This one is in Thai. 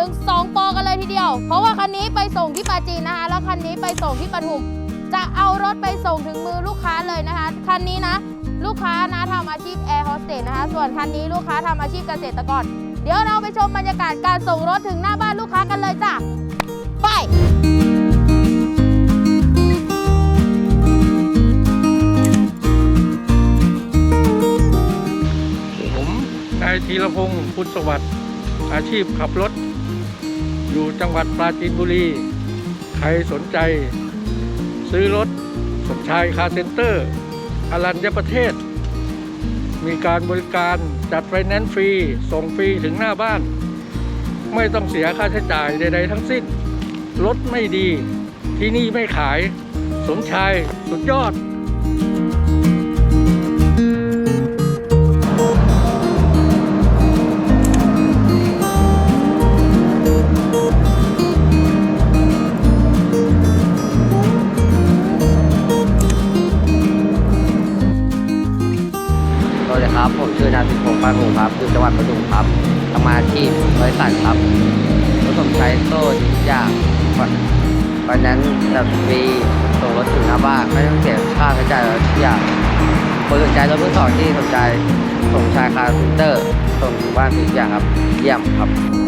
ส่งรถกันถึง 2 ปอกันเลยทีเดียว เพราะว่าคันนี้ไปส่งที่ปาจีนนะคะ แล้วคันนี้ไปส่งที่ปทุม จะเอารถไปส่งถึงมือลูกค้าเลยนะคะ คันนี้นะ ลูกค้านะทำอาชีพแอร์โฮสเตสนะคะ ส่วนคันนี้ลูกค้าทำอาชีพเกษตรกร เดี๋ยวเราไปชมบรรยากาศการส่งรถถึงหน้าบ้านลูกค้ากันเลยจ้ะ ไปผมนายธีรพงศ์พุทธสวัสดิ์อาชีพขับรถ อยู่จังหวัดปราจีนบุรี ใครสนใจ ซื้อรถสมชายคาร์เซ็นเตอร์อรัญญประเทศ มีการบริการจัดไฟแนนซ์ฟรี ส่งฟรีถึงหน้าบ้าน ไม่ต้องเสียค่าใช้จ่ายใด ๆ ทั้งสิ้น รถไม่ดีที่นี่ไม่ขาย สมชายสุดยอด สวัสดีครับ ผมชื่อนายพิพงศ์ปานหมูครับอยู่จังหวัดประดุมครับทำงานที่บริษัทครับรถผมใช้โซ่ทุกอย่างวันวันนั้นแบบฟรีส่งรถถึงหน้าบ้านไม่ต้องเสียค่าใช้จ่ายอะไรทุกอย่างคนสนใจรถมือสองที่สนใจส่งชายคาร์ฟิลเตอร์ส่งถึงบ้านทุกอย่างครับ เยี่ยมครับ